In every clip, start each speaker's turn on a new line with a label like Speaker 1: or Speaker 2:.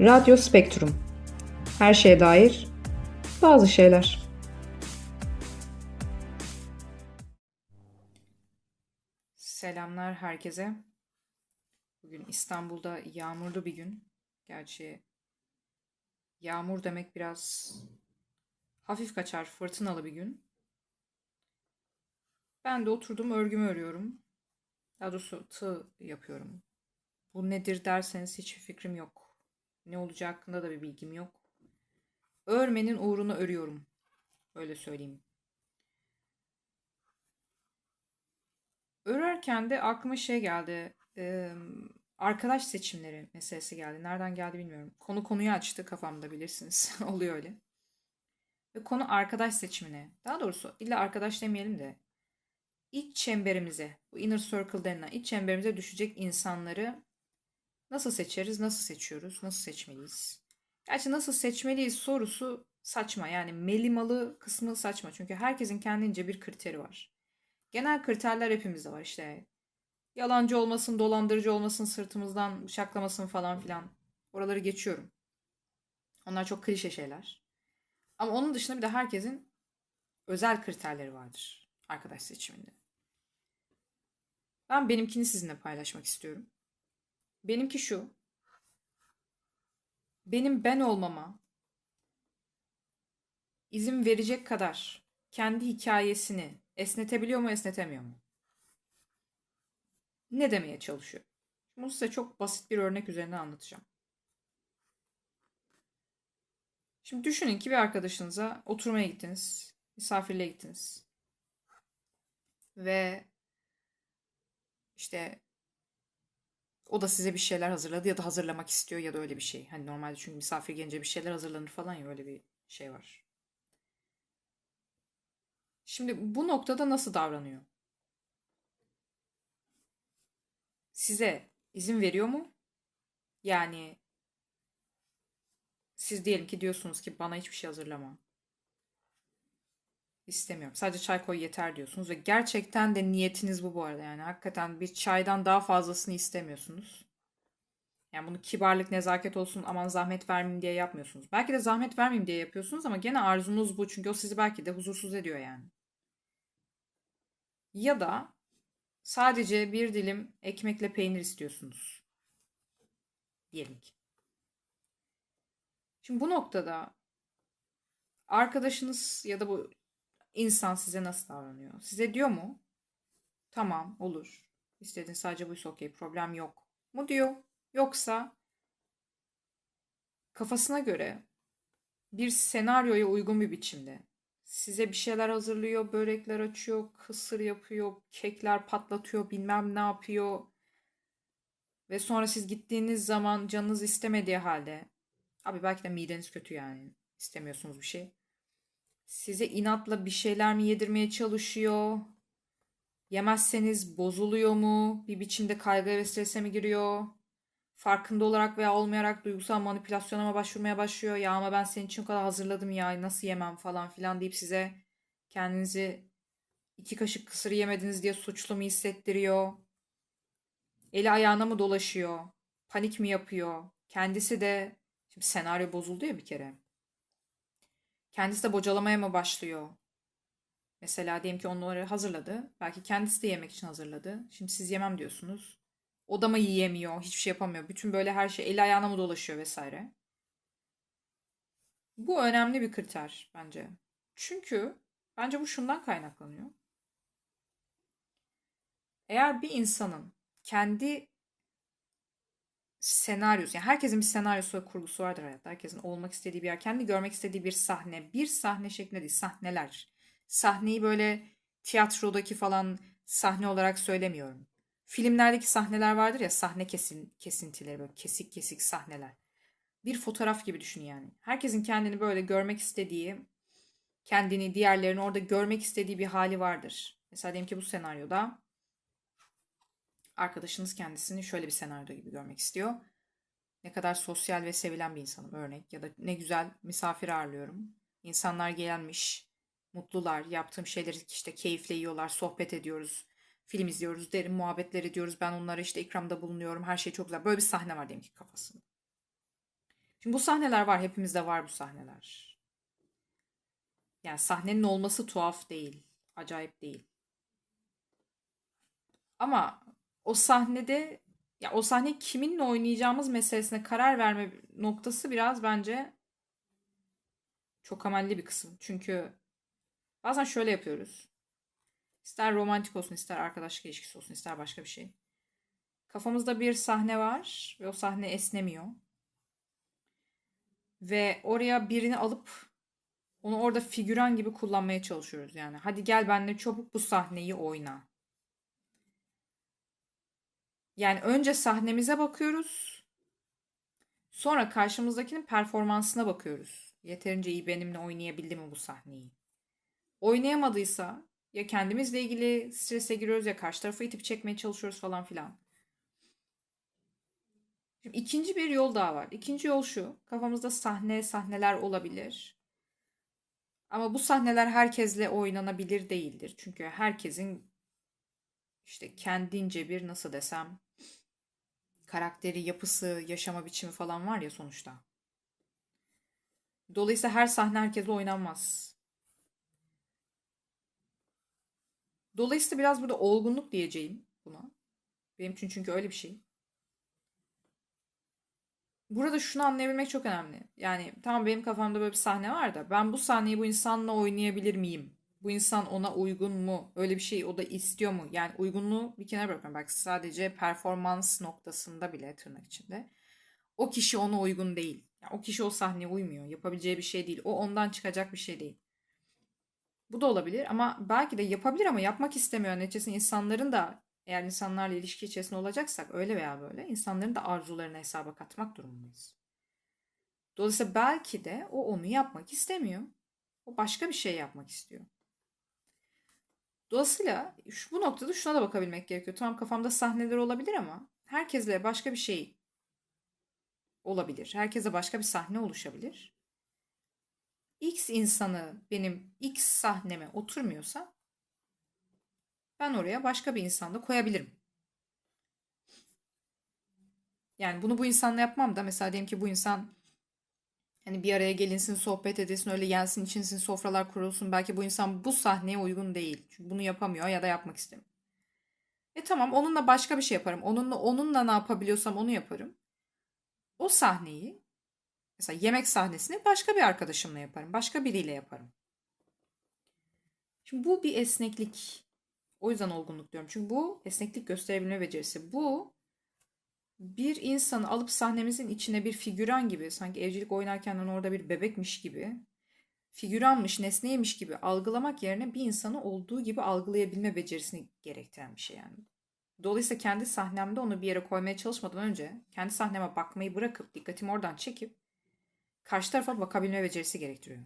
Speaker 1: Radyo Spektrum. Her şeye dair bazı şeyler. Selamlar herkese. Bugün İstanbul'da yağmurlu bir gün. Gerçi yağmur demek biraz hafif kaçar, fırtınalı bir gün. Ben de oturdum örgümü örüyorum. Daha doğrusu tığ yapıyorum. Bu nedir derseniz hiçbir fikrim yok. Ne olacağı hakkında da bir bilgim yok. Örmenin uğruna örüyorum. Öyle söyleyeyim. Örerken de aklıma şey geldi. Arkadaş seçimleri meselesi geldi. Nereden geldi bilmiyorum. Konu konuyu açtı kafamda bilirsiniz. Oluyor öyle. Ve konu arkadaş seçimine. Daha doğrusu illa arkadaş demeyelim de iç çemberimize, bu inner circle denilen iç çemberimize düşecek insanları nasıl seçeriz, nasıl seçiyoruz, nasıl seçmeliyiz? Gerçi nasıl seçmeliyiz sorusu saçma. Yani melimalı kısmı saçma. Çünkü herkesin kendince bir kriteri var. Genel kriterler hepimizde var işte. Yalancı olmasın, dolandırıcı olmasın, sırtımızdan bıçaklamasın falan filan. Oraları geçiyorum. Onlar çok klişe şeyler. Ama onun dışında bir de herkesin özel kriterleri vardır arkadaş seçiminde. Ben benimkini sizinle paylaşmak istiyorum. Benimki şu. Benim ben olmama izin verecek kadar kendi hikayesini esnetebiliyor mu, esnetemiyor mu? Ne demeye çalışıyor? Bunu size çok basit bir örnek üzerine anlatacağım. Şimdi düşünün ki bir arkadaşınıza oturmaya gittiniz, misafirliğe gittiniz. Ve işte o da size bir şeyler hazırladı ya da hazırlamak istiyor ya da öyle bir şey. Hani normalde çünkü misafir gelince bir şeyler hazırlanır falan ya öyle bir şey var. Şimdi bu noktada nasıl davranıyor? Size izin veriyor mu? Yani siz diyelim ki diyorsunuz ki bana hiçbir şey hazırlama. İstemiyorum. Sadece çay koy yeter diyorsunuz ve gerçekten de niyetiniz bu bu arada. Yani hakikaten bir çaydan daha fazlasını istemiyorsunuz. Yani bunu kibarlık, nezaket olsun, aman zahmet vermeyeyim diye yapmıyorsunuz. Belki de zahmet vermeyeyim diye yapıyorsunuz ama gene arzunuz bu. Çünkü o sizi belki de huzursuz ediyor yani. Ya da sadece bir dilim ekmekle peynir istiyorsunuz. Diyelim ki. Şimdi bu noktada arkadaşınız ya da bu insan size nasıl davranıyor? Size diyor mu? Tamam olur. İstediğin sadece buysa okey problem yok mu diyor. Yoksa kafasına göre bir senaryoya uygun bir biçimde size bir şeyler hazırlıyor, börekler açıyor, kısır yapıyor, kekler patlatıyor, bilmem ne yapıyor. Ve sonra siz gittiğiniz zaman canınız istemediği halde abi belki de mideniz kötü yani istemiyorsunuz bir şey. Size inatla bir şeyler mi yedirmeye çalışıyor? Yemezseniz bozuluyor mu? Bir biçimde kaygı ve strese mi giriyor? Farkında olarak veya olmayarak duygusal manipülasyona mı başvurmaya başlıyor? Ya ama ben senin için o kadar hazırladım ya nasıl yemem falan filan deyip size kendinizi iki kaşık kısır yemediniz diye suçlu mu hissettiriyor? Eli ayağına mı dolaşıyor? Panik mi yapıyor? Kendisi de şimdi senaryo bozuldu ya bir kere. Kendisi de bocalamaya mı başlıyor? Mesela diyelim ki onları hazırladı. Belki kendisi de yemek için hazırladı. Şimdi siz yemem diyorsunuz. O da mı yiyemiyor, hiçbir şey yapamıyor. Bütün böyle her şey eli ayağına mı dolaşıyor vesaire. Bu önemli bir kriter bence. Çünkü bence bu şundan kaynaklanıyor. Eğer bir insanın kendi senaryosu, yani herkesin bir senaryosu ve kurgusu vardır hayatta. Herkesin olmak istediği bir yer, kendi görmek istediği bir sahne, bir sahne şeklinde değil, sahneler. Sahneyi böyle tiyatrodaki falan sahne olarak söylemiyorum. Filmlerdeki sahneler vardır ya sahne kesin kesintileri böyle kesik kesik sahneler. Bir fotoğraf gibi düşün yani. Herkesin kendini böyle görmek istediği, kendini, diğerlerini orada görmek istediği bir hali vardır. Mesela diyelim ki bu senaryoda arkadaşınız kendisini şöyle bir senaryo gibi görmek istiyor. Ne kadar sosyal ve sevilen bir insanım örnek ya da ne güzel misafir ağırlıyorum. İnsanlar gelmiş, mutlular, yaptığım şeyleri işte keyifle yiyorlar, sohbet ediyoruz, film izliyoruz, derin muhabbetler ediyoruz. Ben onlara işte ikramda bulunuyorum, her şey çok güzel. Böyle bir sahne var diyelim ki kafasında. Şimdi bu sahneler var. Hepimizde var bu sahneler. Yani sahnenin olması tuhaf değil. Acayip değil. Ama o sahnede ya o sahne kiminle oynayacağımız meselesine karar verme noktası biraz bence çok amelli bir kısım. Çünkü bazen şöyle yapıyoruz. İster romantik olsun, ister arkadaşlık ilişkisi olsun, ister başka bir şey. Kafamızda bir sahne var ve o sahne esnemiyor. Ve oraya birini alıp onu orada figüran gibi kullanmaya çalışıyoruz yani. Hadi gel benimle çabuk bu sahneyi oyna. Yani önce sahnemize bakıyoruz. Sonra karşımızdakinin performansına bakıyoruz. Yeterince iyi benimle oynayabildi mi bu sahneyi? Oynayamadıysa ya kendimizle ilgili strese giriyoruz ya karşı tarafı itip çekmeye çalışıyoruz falan filan. Şimdi ikinci bir yol daha var. İkinci yol şu. Kafamızda sahne, sahneler olabilir. Ama bu sahneler herkesle oynanabilir değildir. Çünkü herkesin işte kendince bir nasıl desem karakteri, yapısı, yaşama biçimi falan var ya sonuçta. Dolayısıyla her sahne herkesle oynanmaz. Dolayısıyla biraz burada olgunluk diyeceğim buna. Benim için çünkü öyle bir şey. Burada şunu anlayabilmek çok önemli. Yani tamam benim kafamda böyle bir sahne var da ben bu sahneyi bu insanla oynayabilir miyim? Bu insan ona uygun mu? Öyle bir şey o da istiyor mu? Yani uygunluğu bir kenara bırakıyorum. Belki sadece performans noktasında bile tırnak içinde. O kişi ona uygun değil. Yani o kişi o sahneye uymuyor. Yapabileceği bir şey değil. O ondan çıkacak bir şey değil. Bu da olabilir ama belki de yapabilir ama yapmak istemiyor. Neticesinde insanların da eğer insanlarla ilişki içerisinde olacaksak öyle veya böyle insanların da arzularını hesaba katmak durumundayız. Dolayısıyla belki de o onu yapmak istemiyor. O başka bir şey yapmak istiyor. Dolayısıyla şu, bu noktada şuna da bakabilmek gerekiyor. Tamam kafamda sahneler olabilir ama herkesle başka bir şey olabilir. Herkese başka bir sahne oluşabilir. X insanı benim X sahneme oturmuyorsa ben oraya başka bir insan da koyabilirim. Yani bunu bu insanla yapmam da mesela diyelim ki bu insan hani bir araya gelinsin, sohbet edilsin, öyle yensin, içinsin, sofralar kurulsun. Belki bu insan bu sahneye uygun değil. Çünkü bunu yapamıyor ya da yapmak istemiyor. E tamam onunla başka bir şey yaparım. Onunla onunla ne yapabiliyorsam onu yaparım. O sahneyi mesela yemek sahnesini başka bir arkadaşımla yaparım. Başka biriyle yaparım. Şimdi bu bir esneklik. O yüzden olgunluk diyorum. Çünkü bu esneklik gösterebilme becerisi. Bu bir insanı alıp sahnemizin içine bir figüran gibi sanki evcilik oynarken orada bir bebekmiş gibi figüranmış, nesneymiş gibi algılamak yerine bir insanı olduğu gibi algılayabilme becerisini gerektiren bir şey yani. Dolayısıyla kendi sahnemde onu bir yere koymaya çalışmadan önce kendi sahneme bakmayı bırakıp dikkatimi oradan çekip karşı tarafa bakabilme becerisi gerektiriyor.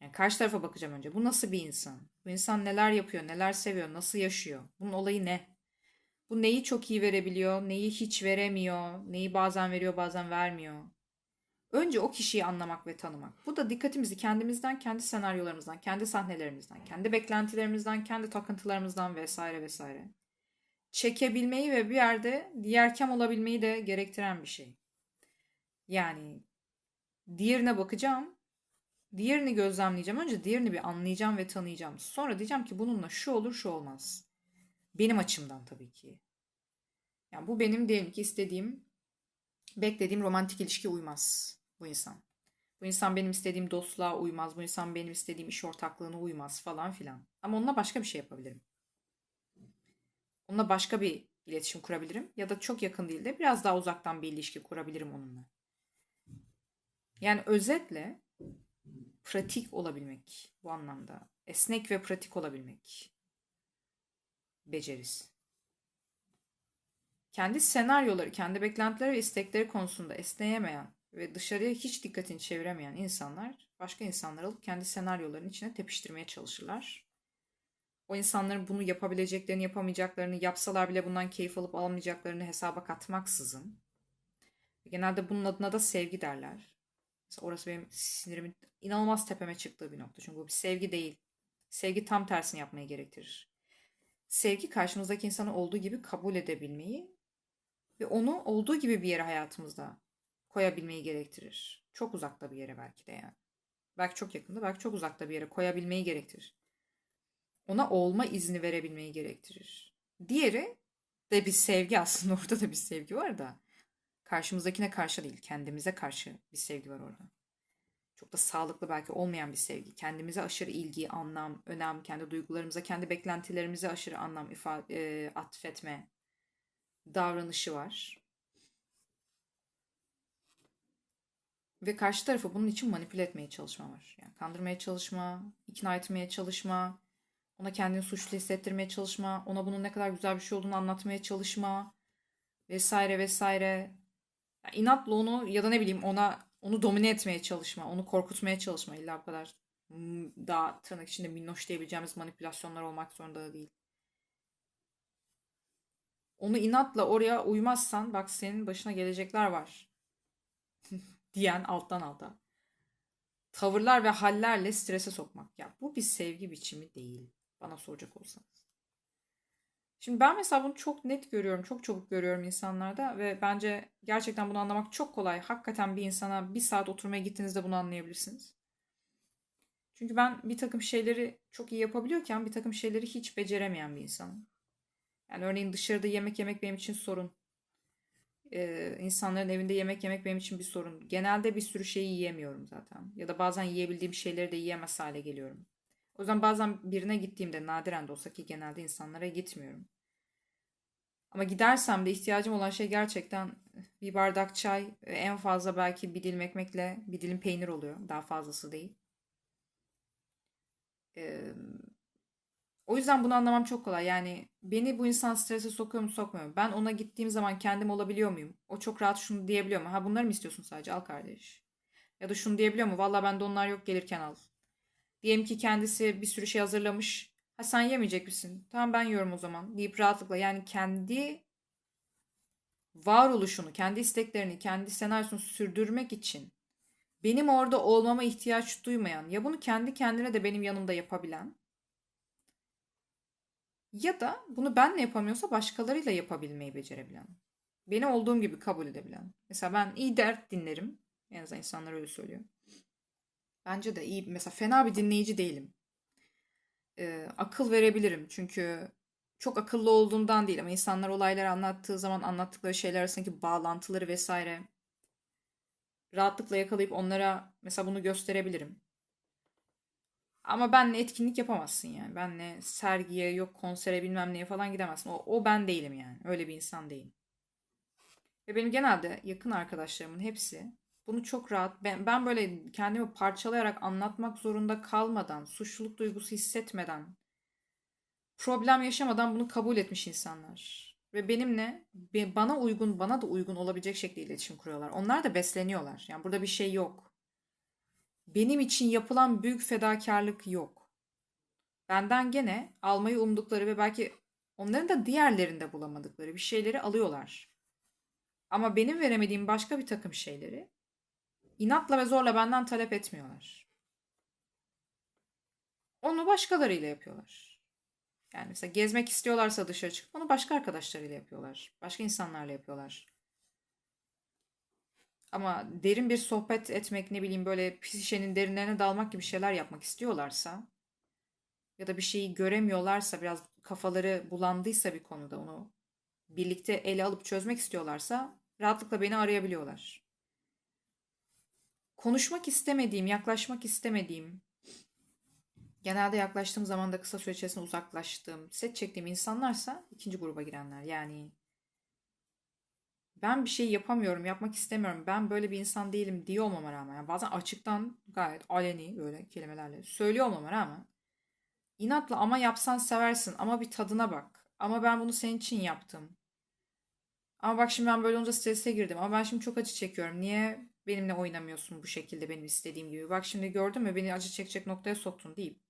Speaker 1: Yani karşı tarafa bakacağım önce. Bu nasıl bir insan? Bu insan neler yapıyor, neler seviyor, nasıl yaşıyor? Bunun olayı ne? Bu neyi çok iyi verebiliyor, neyi hiç veremiyor, neyi bazen veriyor, bazen vermiyor. Önce o kişiyi anlamak ve tanımak. Bu da dikkatimizi kendimizden, kendi senaryolarımızdan, kendi sahnelerimizden, kendi beklentilerimizden, kendi takıntılarımızdan vesaire vesaire. Çekebilmeyi ve bir yerde diğerkem olabilmeyi de gerektiren bir şey. Yani diğerine bakacağım, diğerini gözlemleyeceğim. Önce diğerini bir anlayacağım ve tanıyacağım. Sonra diyeceğim ki bununla şu olur, şu olmaz. Benim açımdan tabii ki. Yani bu benim diyelim ki istediğim, beklediğim romantik ilişki uymaz bu insan. Bu insan benim istediğim dostluğa uymaz. Bu insan benim istediğim iş ortaklığına uymaz falan filan. Ama onunla başka bir şey yapabilirim. Onunla başka bir iletişim kurabilirim. Ya da çok yakın değil de biraz daha uzaktan bir ilişki kurabilirim onunla. Yani özetle pratik olabilmek bu anlamda. Esnek ve pratik olabilmek. Becerisi. Kendi senaryoları, kendi beklentileri ve istekleri konusunda esneyemeyen ve dışarıya hiç dikkatini çeviremeyen insanlar başka insanları alıp kendi senaryolarının içine tepiştirmeye çalışırlar. O insanların bunu yapabileceklerini, yapamayacaklarını, yapsalar bile bundan keyif alıp alamayacaklarını hesaba katmaksızın. Genelde bunun adına da sevgi derler. Mesela orası benim sinirimin inanılmaz tepeme çıktığı bir nokta. Çünkü bu bir sevgi değil. Sevgi tam tersini yapmayı gerektirir. Sevgi karşımızdaki insanı olduğu gibi kabul edebilmeyi ve onu olduğu gibi bir yere hayatımızda koyabilmeyi gerektirir. Çok uzakta bir yere belki de yani. Belki çok yakında, belki çok uzakta bir yere koyabilmeyi gerektirir. Ona olma izni verebilmeyi gerektirir. Diğeri de bir sevgi aslında orada da bir sevgi var da karşımızdakine karşı değil, kendimize karşı bir sevgi var orada. Çok da sağlıklı belki olmayan bir sevgi. Kendimize aşırı ilgi, anlam, önem, kendi duygularımıza, kendi beklentilerimize aşırı anlam ifade, e, atfetme davranışı var. Ve karşı tarafı bunun için manipüle etmeye çalışma var. Yani kandırmaya çalışma, ikna etmeye çalışma, ona kendini suçlu hissettirmeye çalışma, ona bunun ne kadar güzel bir şey olduğunu anlatmaya çalışma vesaire vesaire. Yani inatla onu ya da ne bileyim ona onu domine etmeye çalışma, onu korkutmaya çalışma. İlla bu kadar mm, daha tırnak içinde minnoş diyebileceğimiz manipülasyonlar olmak zorunda da değil. Onu inatla oraya uymazsan bak senin başına gelecekler var diyen alttan alta. Tavırlar ve hallerle strese sokmak. Ya bu bir sevgi biçimi değil. Bana soracak olsanız. Şimdi ben mesela bunu çok net görüyorum, çok çabuk görüyorum insanlarda ve bence gerçekten bunu anlamak çok kolay. Hakikaten bir insana bir saat oturmaya gittiğinizde bunu anlayabilirsiniz. Çünkü ben bir takım şeyleri çok iyi yapabiliyorken bir takım şeyleri hiç beceremeyen bir insanım. Yani örneğin dışarıda yemek yemek benim için sorun. Ee, insanların evinde yemek yemek benim için bir sorun. Genelde bir sürü şeyi yiyemiyorum zaten. Ya da bazen yiyebildiğim şeyleri de yiyemez hale geliyorum. O yüzden bazen birine gittiğimde nadiren de olsa ki genelde insanlara gitmiyorum. Ama gidersem de ihtiyacım olan şey gerçekten bir bardak çay, en fazla belki bir dilim ekmekle bir dilim peynir oluyor. Daha fazlası değil. Ee, o yüzden bunu anlamam çok kolay. Yani beni bu insan strese sokuyor mu sokmuyor mu? Ben ona gittiğim zaman kendim olabiliyor muyum? O çok rahat şunu diyebiliyor mu? Ha bunları mı istiyorsun sadece? Al kardeş. Ya da şunu diyebiliyor mu? Valla bende onlar yok gelirken al. Diyelim ki kendisi bir sürü şey hazırlamış. Ha sen yemeyecek misin? Tamam ben yiyorum o zaman. Deyip rahatlıkla yani kendi varoluşunu, kendi isteklerini, kendi senaryosunu sürdürmek için benim orada olmama ihtiyaç duymayan ya bunu kendi kendine de benim yanımda yapabilen ya da bunu benle yapamıyorsa başkalarıyla yapabilmeyi becerebilen. Beni olduğum gibi kabul edebilen. Mesela ben iyi dert dinlerim. En azından insanlar öyle söylüyor. Bence de iyi. Mesela fena bir dinleyici değilim. Ee, akıl verebilirim. Çünkü çok akıllı olduğumdan değil ama insanlar olayları anlattığı zaman anlattıkları şeyler arasındaki bağlantıları vesaire rahatlıkla yakalayıp onlara mesela bunu gösterebilirim. Ama benle etkinlik yapamazsın yani. Benle sergiye yok konsere bilmem neye falan gidemezsin. O, o ben değilim yani. Öyle bir insan değilim. Ve benim genelde yakın arkadaşlarımın hepsi bunu çok rahat ben, ben böyle kendimi parçalayarak anlatmak zorunda kalmadan, suçluluk duygusu hissetmeden, problem yaşamadan bunu kabul etmiş insanlar. Ve benimle bana uygun, bana da uygun olabilecek şekilde iletişim kuruyorlar. Onlar da besleniyorlar. Yani burada bir şey yok. Benim için yapılan büyük fedakarlık yok. Benden gene almayı umdukları ve belki onların da diğerlerinde bulamadıkları bir şeyleri alıyorlar. Ama benim veremediğim başka bir takım şeyleri inatla ve zorla benden talep etmiyorlar. Onu başkalarıyla yapıyorlar. Yani mesela gezmek istiyorlarsa dışarı çıkıp onu başka arkadaşlarıyla yapıyorlar. Başka insanlarla yapıyorlar. Ama derin bir sohbet etmek ne bileyim böyle şişenin derinlerine dalmak gibi şeyler yapmak istiyorlarsa ya da bir şeyi göremiyorlarsa biraz kafaları bulandıysa bir konuda onu birlikte ele alıp çözmek istiyorlarsa rahatlıkla beni arayabiliyorlar. Konuşmak istemediğim, yaklaşmak istemediğim, genelde yaklaştığım zaman da kısa süre içerisinde uzaklaştığım, set çektiğim insanlarsa ikinci gruba girenler. Yani ben bir şey yapamıyorum, yapmak istemiyorum, ben böyle bir insan değilim diyor olmama rağmen, yani bazen açıktan gayet aleni böyle kelimelerle söylüyor olmama rağmen, inatla ama yapsan seversin, ama bir tadına bak, ama ben bunu senin için yaptım. Ama bak şimdi ben böyle olunca strese girdim, ama ben şimdi çok acı çekiyorum, niye benimle oynamıyorsun bu şekilde benim istediğim gibi, bak şimdi gördün mü? Beni acı çekecek noktaya soktun deyip,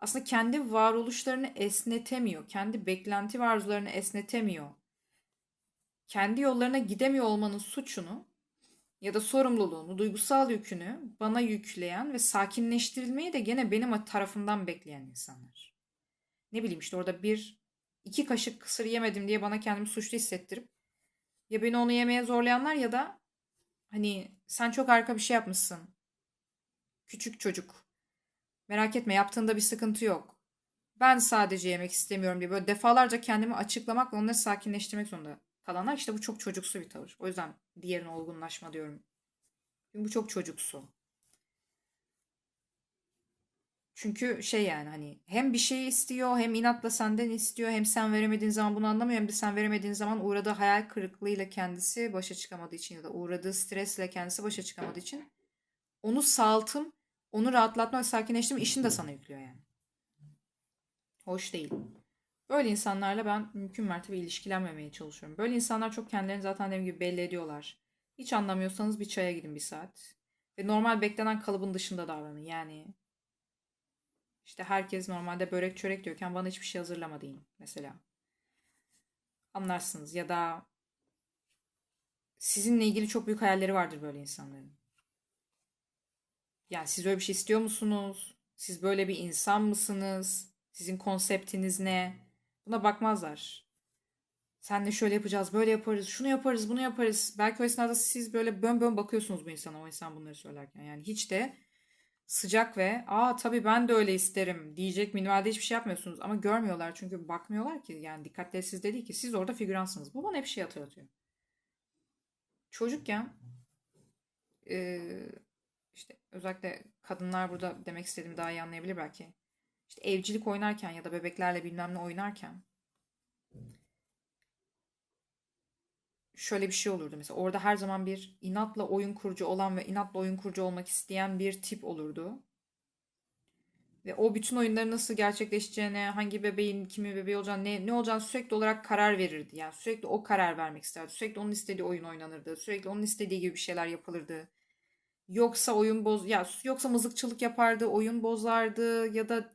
Speaker 1: aslında kendi varoluşlarını esnetemiyor, kendi beklenti ve arzularını esnetemiyor. Kendi yollarına gidemiyor olmanın suçunu ya da sorumluluğunu, duygusal yükünü bana yükleyen ve sakinleştirilmeyi de gene benim tarafımdan bekleyen insanlar. Ne bileyim işte orada bir iki kaşık kısır yemedim diye bana kendimi suçlu hissettirip ya beni onu yemeye zorlayanlar ya da Hani sen çok harika bir şey yapmışsın. Küçük çocuk. Merak etme yaptığında bir sıkıntı yok. Ben sadece yemek istemiyorum diye böyle defalarca kendimi açıklamakla onları sakinleştirmek zorunda kalanlar işte bu çok çocuksu bir tavır. O yüzden diğerine olgunlaşma diyorum. Çünkü bu çok çocuksu. Çünkü şey yani hani hem bir şey istiyor hem inatla senden istiyor hem sen veremediğin zaman bunu anlamıyor hem de sen veremediğin zaman uğradığı hayal kırıklığıyla kendisi başa çıkamadığı için ya da uğradığı stresle kendisi başa çıkamadığı için onu sağaltım, onu rahatlatma ve sakinleştirme işini de sana yüklüyor yani. Hoş değil. Böyle insanlarla ben mümkün mertebe ilişkilenmemeye çalışıyorum. Böyle insanlar çok kendilerini zaten dediğim gibi belli ediyorlar. Hiç anlamıyorsanız bir çaya gidin bir saat. Ve normal beklenen kalıbın dışında davranın. Yani işte herkes normalde börek çörek diyorken bana hiçbir şey hazırlama deyin mesela. Anlarsınız ya da sizinle ilgili çok büyük hayalleri vardır böyle insanların. Yani siz öyle bir şey istiyor musunuz? Siz böyle bir insan mısınız? Sizin konseptiniz ne? Buna bakmazlar. Senle şöyle yapacağız, böyle yaparız, şunu yaparız, bunu yaparız. Belki o esnada siz böyle bön bön bakıyorsunuz bu insana, o insan bunları söylerken. Yani hiç de sıcak ve aa tabii ben de öyle isterim diyecek minvalde hiçbir şey yapmıyorsunuz. Ama görmüyorlar çünkü bakmıyorlar ki. Yani dikkatleri sizde değil ki. Siz orada figüransınız. Bu bana hep şey hatırlatıyor. Çocukken eee, işte özellikle kadınlar burada demek istediğimi daha iyi anlayabilir belki. İşte evcilik oynarken ya da bebeklerle bilmem ne oynarken şöyle bir şey olurdu mesela. Orada her zaman bir inatla oyun kurucu olan ve inatla oyun kurucu olmak isteyen bir tip olurdu. Ve o bütün oyunların nasıl gerçekleşeceğine, hangi bebeğin kimi bebeği olacağını, ne, ne olacağını sürekli olarak karar verirdi. Yani sürekli o karar vermek isterdi. Sürekli onun istediği oyun oynanırdı. Sürekli onun istediği gibi bir şeyler yapılırdı. Yoksa oyun boz ya yoksa mızıkçılık yapardı, oyun bozardı ya da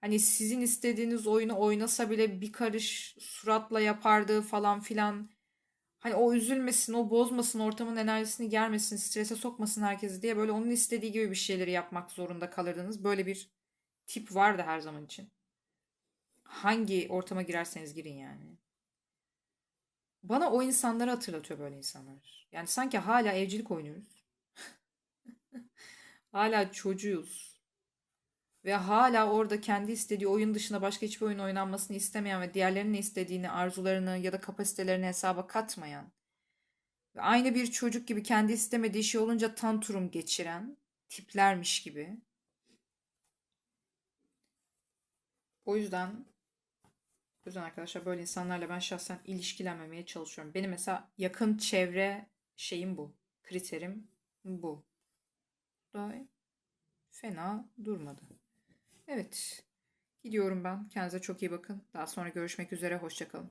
Speaker 1: hani sizin istediğiniz oyunu oynasa bile bir karış suratla yapardı falan filan. Hani o üzülmesin, o bozmasın, ortamın enerjisini germesin, strese sokmasın herkesi diye böyle onun istediği gibi bir şeyleri yapmak zorunda kalırdınız. Böyle bir tip vardı her zaman için. Hangi ortama girerseniz girin yani. Bana o insanları hatırlatıyor böyle insanlar. Yani sanki hala evcilik oynuyoruz. Hala çocuğuz. Ve hala orada kendi istediği oyun dışında başka hiçbir oyun oynanmasını istemeyen ve diğerlerinin istediğini, arzularını ya da kapasitelerini hesaba katmayan ve aynı bir çocuk gibi kendi istemediği şey olunca tantrum geçiren tiplermiş gibi. O yüzden o yüzden arkadaşlar böyle insanlarla ben şahsen ilişkilenmemeye çalışıyorum. Benim mesela yakın çevre şeyim bu. Kriterim bu. Da fena durmadı. Evet. Gidiyorum ben. Kendinize çok iyi bakın. Daha sonra görüşmek üzere. Hoşçakalın.